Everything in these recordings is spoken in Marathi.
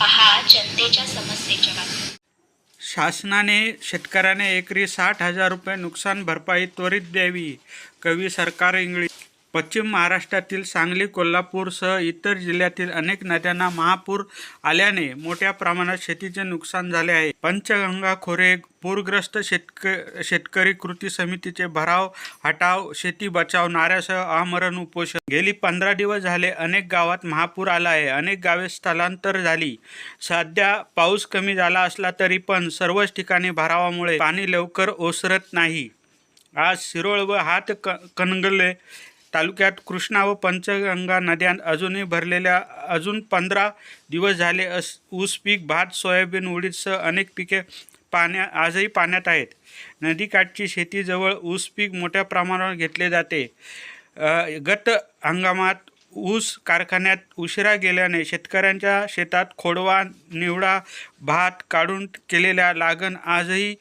पहा जनतेच्या समस्येच्या बातम्या शासनाने शेतकऱ्याने एकरी साठ हजार रुपये नुकसान भरपाई त्वरित द्यावी. कवी सरकार इंगळी पश्चिम महाराष्ट्रातील सांगली कोल्हापूरसह इतर जिल्ह्यातील अनेक नद्यांना महापूर आल्याने मोठ्या प्रमाणात शेतीचे नुकसान झाले आहे. पंचगंगा खोरे पूरग्रस्त शेतक शेतकरी कृती समितीचे भराव हटाव शेती बचाव नाऱ्यासह आमरण उपोषण. गेली पंधरा दिवस झाले अनेक गावात महापूर आला आहे. अनेक गावे स्थलांतर झाली. सध्या पाऊस कमी झाला असला तरी पण सर्वच ठिकाणी भरावामुळे पाणी लवकर ओसरत नाही. आज शिरोळ व हात क कणगले तालुक्यात कृष्णा व पंचगंगा नद्या अजूनही भरलेल्या अजून पंधरा दिवस झाले अस ऊस पीक भात सोयाबीन उडीदसह अनेक पिके पाण्या आजही पाण्यात आहेत. नदीकाठची शेतीजवळ ऊस पीक मोठ्या प्रमाणावर घेतले जाते. गत हंगामात ऊस कारखान्यात उशिरा गेल्याने शेतकऱ्यांच्या शेतात खोडवा निवडा भात काढून केलेल्या लागण आजही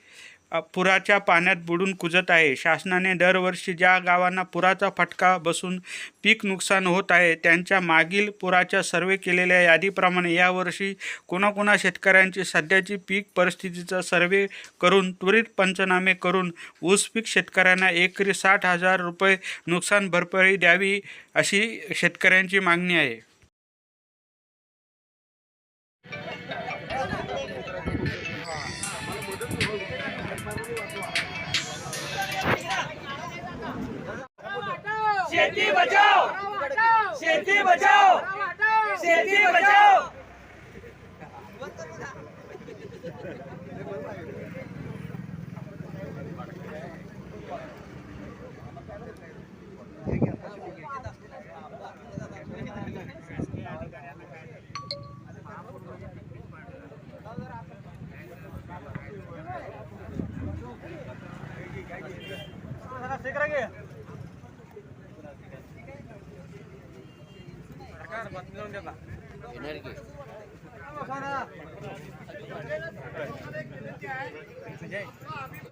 पुराच्या पाण्यात बुडून कुजत आहे. शासनाने दरवर्षी ज्या गावांना पुराचा फटका बसून पीक नुकसान होत आहे त्यांच्या मागील पुराच्या सर्वे केलेल्या यादीप्रमाणे यावर्षी कोणाकोणा शेतकऱ्यांची सध्याची पीक परिस्थितीचा सर्वे करून त्वरित पंचनामे करून ऊस पीक शेतकऱ्यांना एकरी साठ हजार रुपये नुकसान भरपाई द्यावी अशी शेतकऱ्यांची मागणी आहे. शेती बचाओ! शेती बचाओ! शेती बचाओ! Segregue. ఎనర్జీ